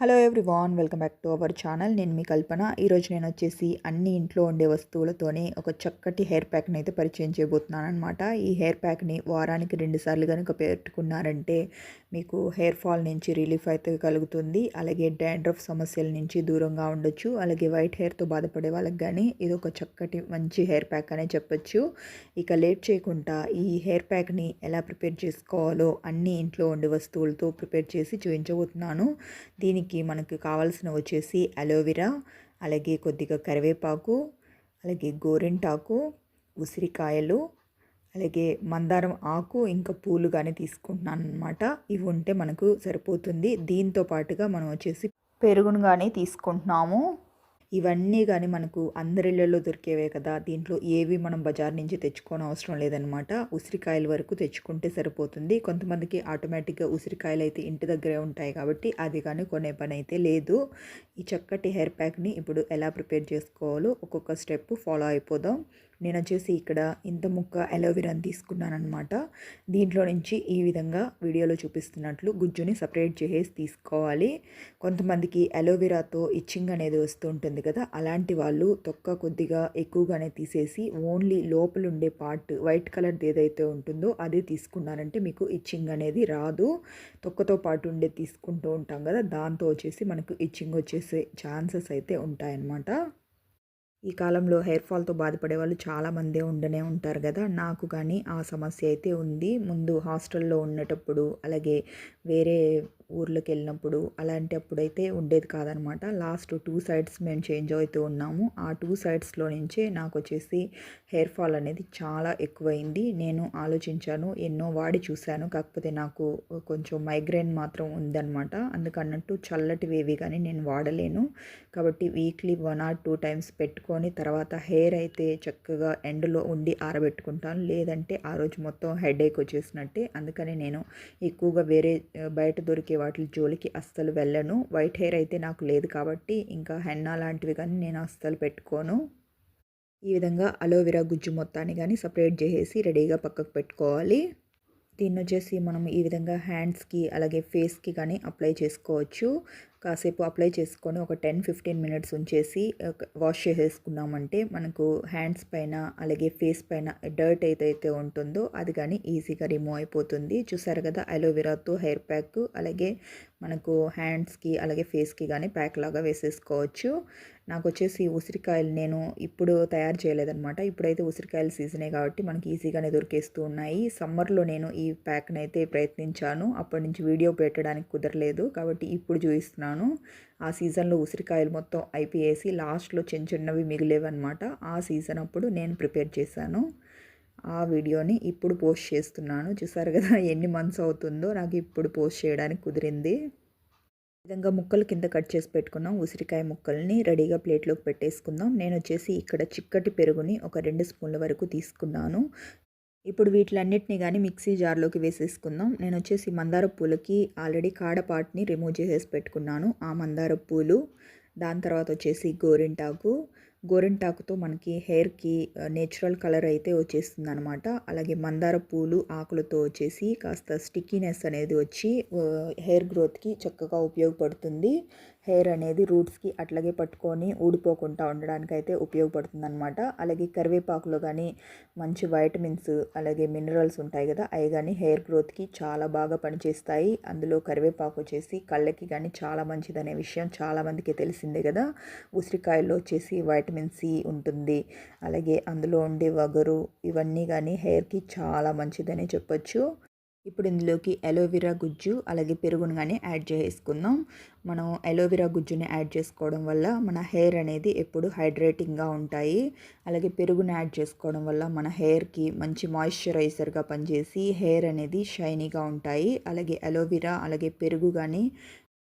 Hello everyone welcome back to our channel నేను మీ కల్పన. ఈరోజు నేను వచ్చేసి అన్ని ఇంట్లో ఉండే వస్తువులతోనే ఒక చక్కటి హెయిర్ ప్యాక్ని అయితే పరిచయం చేయబోతున్నాను అనమాట ఈ హెయిర్ ప్యాక్ని వారానికి రెండుసార్లు కనుక పెట్టుకున్నారంటే మీకు హెయిర్ ఫాల్ నుంచి రిలీఫ్ అయితే కలుగుతుంది. అలాగే డాండ్రఫ్ సమస్యల నుంచి దూరంగా ఉండొచ్చు. అలాగే వైట్ హెయిర్తో బాధపడే వాళ్ళకి కానీ ఇది ఒక చక్కటి మంచి హెయిర్ ప్యాక్ అనే చెప్పొచ్చు. ఇక లేట్ చేయకుండా ఈ హెయిర్ ప్యాక్ని ఎలా ప్రిపేర్ చేసుకోవాలో అన్ని ఇంట్లో ఉండే వస్తువులతో ప్రిపేర్ చేసి చూపించబోతున్నాను దీనికి దీనికి మనకు కావాల్సిన వచ్చేసి అలోవెరా అలాగే కొద్దిగా కరివేపాకు అలాగే గోరింటాకు ఉసిరికాయలు అలాగే మందారం ఆకు ఇంకా పూలు కానీ తీసుకుంటున్నాను అనమాట ఇవి ఉంటే మనకు సరిపోతుంది. దీంతో పాటుగా మనం వచ్చేసి పెరుగును కానీ తీసుకుంటున్నాము. ఇవన్నీ కానీ మనకు అందరిళ్ళల్లో దొరికేవే కదా. దీంట్లో ఏవి మనం బజార్ నుంచి తెచ్చుకోని అవసరం లేదనమాట ఉసిరికాయల వరకు తెచ్చుకుంటే సరిపోతుంది. కొంతమందికి ఆటోమేటిక్గా ఉసిరికాయలు అయితే ఇంటి దగ్గరే ఉంటాయి కాబట్టి అది కానీ కొనే పని అయితే లేదు. ఈ చక్కటి హెయిర్ ప్యాక్ని ఇప్పుడు ఎలా ప్రిపేర్ చేసుకోవాలో ఒక్కొక్క స్టెప్ ఫాలో అయిపోదాం. నేను వచ్చేసి ఇక్కడ ఇంత ముక్క అలోవెరాని తీసుకున్నాను అనమాట దీంట్లో నుంచి ఈ విధంగా వీడియోలో చూపిస్తున్నట్లు గుజ్జుని సపరేట్ చేసేసి తీసుకోవాలి. కొంతమందికి అలోవెరాతో ఇచ్చింగ్ అనేది వస్తూ ఉంటుంది కదా అలాంటి వాళ్ళు తొక్క కొద్దిగా ఎక్కువగానే తీసేసి ఓన్లీ లోపల ఉండే పార్ట్ వైట్ కలర్ది ఏదైతే ఉంటుందో అది తీసుకున్నారంటే మీకు ఇచ్చింగ్ అనేది రాదు. తొక్కతో పాటు ఉండే తీసుకుంటూ ఉంటాం కదా దాంతో వచ్చేసి మనకు ఇచ్చింగ్ వచ్చేసే ఛాన్సెస్ అయితే ఉంటాయన్నమాట. ఈ కాలంలో హెయిర్ ఫాల్తో బాధపడే వాళ్ళు చాలామందే ఉండనే ఉంటారు కదా. నాకు కానీ ఆ సమస్య అయితే ఉంది. ముందు హాస్టల్లో ఉండేటప్పుడు అలాగే వేరే ఊర్లోకి వెళ్ళినప్పుడు అలాంటి అప్పుడైతే ఉండేది కాదనమాట. లాస్ట్ టూ సైడ్స్ మేము చేంజ్ అవుతూ ఉన్నాము. ఆ టూ సైడ్స్లో నుంచే నాకు వచ్చేసి హెయిర్ ఫాల్ అనేది చాలా ఎక్కువైంది. నేను ఆలోచించాను ఎన్నో వాడి చూశాను. కాకపోతే నాకు కొంచెం మైగ్రేన్ మాత్రం ఉందన్నమాట అందుకన్నట్టు చల్లటివేవి కానీ నేను వాడలేను. కాబట్టి weekly one or two times పెట్టుకొని తర్వాత హెయిర్ అయితే చక్కగా ఎండలో ఉండి ఆరబెట్టుకుంటాను. లేదంటే ఆ రోజు మొత్తం హెడేక్ వచ్చేసినట్టే. అందుకని నేను ఎక్కువగా వేరే బయట దొరికే వాటి జోలికి అస్సలు వెళ్ళను. వైట్ హెయిర్ అయితే నాకు లేదు కాబట్టి ఇంకా హెన్నా లాంటివి కానీ నేను అస్సలు పెట్టుకోను. ఈ విధంగా అలోవెరా గుజ్జు మొత్తాన్ని కానీ సపరేట్ చేసేసి రెడీగా పక్కకు పెట్టుకోవాలి. దీన్ని వచ్చేసి మనం ఈ విధంగా హ్యాండ్స్కి అలాగే ఫేస్కి కానీ అప్లై చేసుకోవచ్చు. కాసేపు అప్లై చేసుకొని ఒక టెన్ ఫిఫ్టీన్ మినిట్స్ ఉంచేసి వాష్ చేసేసుకున్నామంటే మనకు హ్యాండ్స్ పైన అలాగే ఫేస్ పైన డర్ట్ ఏదైతే ఉంటుందో అది కానీ ఈజీగా రిమూవ్ అయిపోతుంది. చూసారు కదా అలోవెరాతో హెయిర్ ప్యాక్ అలాగే మనకు హ్యాండ్స్కి అలాగే ఫేస్కి కానీ ప్యాక్ లాగా వేసేసుకోవచ్చు. నాకు వచ్చేసి ఉసిరికాయలు నేను ఇప్పుడు తయారు చేయలేదనమాట ఇప్పుడైతే ఉసిరికాయల సీజనే కాబట్టి మనకి ఈజీగానే దొరికేస్తూ ఉన్నాయి. సమ్మర్లో నేను ఈ ప్యాక్ని అయితే ప్రయత్నించాను. అప్పటి నుంచి వీడియో పెట్టడానికి కుదరలేదు కాబట్టి ఇప్పుడు చూపిస్తున్నాను చేసుకున్నాను ఆ సీజన్లో ఉసిరికాయలు మొత్తం అయిపోయేసి లాస్ట్లో చిన్న చిన్నవి మిగిలేవన్నమాట. ఆ సీజన్ అప్పుడు నేను ప్రిపేర్ చేశాను. ఆ వీడియోని ఇప్పుడు పోస్ట్ చేస్తున్నాను. చూసారు కదా ఎన్ని మంత్స్ అవుతుందో నాకు ఇప్పుడు పోస్ట్ చేయడానికి కుదిరింది. విధంగా ముక్కలు కింద కట్ చేసి పెట్టుకున్నాం. ఉసిరికాయ ముక్కల్ని రెడీగా ప్లేట్లోకి పెట్టేసుకుందాం. నేను వచ్చేసి ఇక్కడ చిక్కటి పెరుగుని ఒక రెండు స్పూన్ల వరకు తీసుకున్నాను. ఇప్పుడు వీటిలన్నిటిని కానీ మిక్సీ జార్లోకి వేసేసుకుందాం. నేను వచ్చేసి మందార పూలకి ఆల్రెడీ కాడపాటిని రిమూవ్ చేసేసి పెట్టుకున్నాను. ఆ మందార పూలు దాని తర్వాత వచ్చేసి గోరింటాకు. గోరింటాకుతో మనకి హెయిర్కి నేచురల్ కలర్ అయితే వచ్చేస్తుంది అనమాట అలాగే మందార పూలు ఆకులతో వచ్చేసి కాస్త స్టిక్కీనెస్ అనేది వచ్చి హెయిర్ గ్రోత్కి చక్కగా ఉపయోగపడుతుంది. హెయిర్ అనేది రూట్స్కి అట్లాగే పట్టుకొని ఊడిపోకుండా ఉండడానికి అయితే ఉపయోగపడుతుంది అనమాట అలాగే కరివేపాకులో కానీ మంచి వైటమిన్స్ అలాగే మినరల్స్ ఉంటాయి కదా అవి కానీ హెయిర్ గ్రోత్కి చాలా బాగా పనిచేస్తాయి. అందులో కరివేపాకు వచ్చేసి కళ్ళకి కానీ చాలా మంచిదనే విషయం చాలామందికి తెలిసిందే కదా. ఉసిరికాయల్లో వచ్చేసి వైటమిన్ సి ఉంటుంది. అలాగే అందులో ఉండే వగరు ఇవన్నీ కానీ హెయిర్కి చాలా మంచిదని చెప్పొచ్చు. ఇప్పుడు ఇందులోకి అలోవెరా గుజ్జు అలాగే పెరుగును కానీ యాడ్ చేసుకుందాం. మనం అలోవెరా గుజ్జుని యాడ్ చేసుకోవడం వల్ల మన హెయిర్ అనేది ఎప్పుడు హైడ్రేటింగ్గా ఉంటాయి. అలాగే పెరుగుని యాడ్ చేసుకోవడం వల్ల మన హెయిర్కి మంచి మాయిశ్చరైజర్గా పనిచేసి హెయిర్ అనేది షైనీగా ఉంటాయి. అలాగే అలోవెరా అలాగే పెరుగు కానీ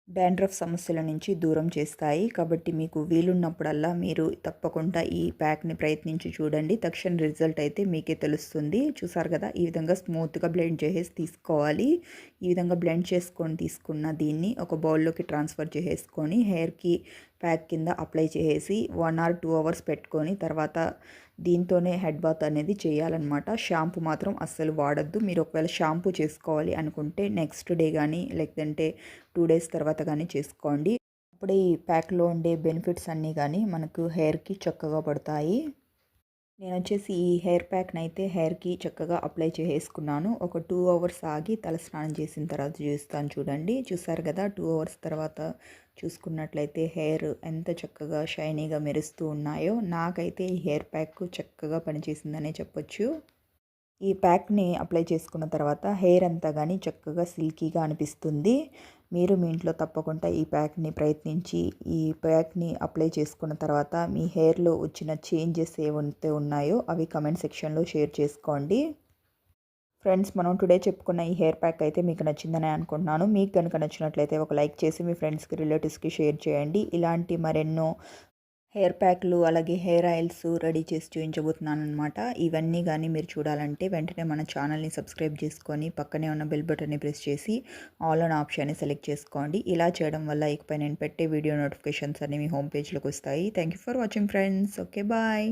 డాండ్రఫ్ సమస్యల నుంచి దూరం చేస్తాయి. కాబట్టి మీకు వీలున్నప్పుడల్లా మీరు తప్పకుండా ఈ ప్యాక్ని ప్రయత్నించి చూడండి. తక్షణ రిజల్ట్ అయితే మీకే తెలుస్తుంది. చూసారు కదా ఈ విధంగా స్మూత్గా బ్లెండ్ చేసేసి తీసుకోవాలి. ఈ విధంగా బ్లెండ్ చేసుకొని తీసుకున్న దీన్ని ఒక బౌల్లోకి ట్రాన్స్ఫర్ చేసేసుకొని హెయిర్కి ప్యాక్ కింద అప్లై చేసేసి వన్ ఆర్ టూ అవర్స్ పెట్టుకొని తర్వాత దీంతోనే హెడ్ బాత్ అనేది చేయాలన్నమాట. షాంపూ మాత్రం అస్సలు వాడద్దు. మీరు ఒకవేళ షాంపూ చేసుకోవాలి అనుకుంటే నెక్స్ట్ డే కానీ లేదంటే టూ డేస్ తర్వాత కానీ చేసుకోండి. అప్పుడే ఈ ప్యాక్లో ఉండే బెనిఫిట్స్ అన్నీ కానీ మనకు హెయిర్కి చక్కగా పడతాయి. నేను వచ్చేసి ఈ హెయిర్ ప్యాక్ని అయితే హెయిర్కి చక్కగా అప్లై చేసేసుకున్నాను. ఒక టూ అవర్స్ ఆగి తల స్నానం చేసిన తర్వాత చూస్తాను చూడండి. చూసారు కదా టూ అవర్స్ తర్వాత చూసుకున్నట్లయితే హెయిర్ ఎంత చక్కగా షైనీగా మెరుస్తూ ఉన్నాయో నాకైతే ఈ హెయిర్ ప్యాక్ చక్కగా పనిచేసిందనే చెప్పొచ్చు. ఈ ప్యాక్ని అప్లై చేసుకున్న తర్వాత హెయిర్ అంతా కానీ చక్కగా సిల్కీగా అనిపిస్తుంది. మీరు మీ ఇంట్లో తప్పకుండా ఈ ప్యాక్ని ప్రయత్నించి ఈ ప్యాక్ని అప్లై చేసుకున్న తర్వాత మీ హెయిర్లో వచ్చిన చేంజెస్ ఏవైతే ఉన్నాయో అవి కమెంట్ సెక్షన్లో షేర్ చేసుకోండి. ఫ్రెండ్స్ మనం టుడే చెప్పుకున్న ఈ హెయిర్ ప్యాక్ అయితే మీకు నచ్చిందని అనుకుంటున్నాను. మీకు కనుక నచ్చినట్లయితే ఒక లైక్ చేసి మీ ఫ్రెండ్స్కి రిలేటివ్స్కి షేర్ చేయండి. ఇలాంటి మరెన్నో హెయిర్ ప్యాక్లు అలాగే హెయిర్ ఆయిల్స్ రెడీ చేసి చూపించబోతున్నాను అనమాట ఇవన్నీ కానీ మీరు చూడాలంటే వెంటనే మన ఛానల్ని సబ్స్క్రైబ్ చేసుకొని పక్కనే ఉన్న బెల్ బటన్ని ప్రెస్ చేసి ఆల్ ఆన్ ఆప్షన్ని సెలెక్ట్ చేసుకోండి. ఇలా చేయడం వల్ల ఇకపై నేను పెట్టే వీడియో నోటిఫికేషన్స్ అన్ని మీ హోమ్ పేజ్లోకి వస్తాయి. Thank you for watching friends. Okay bye.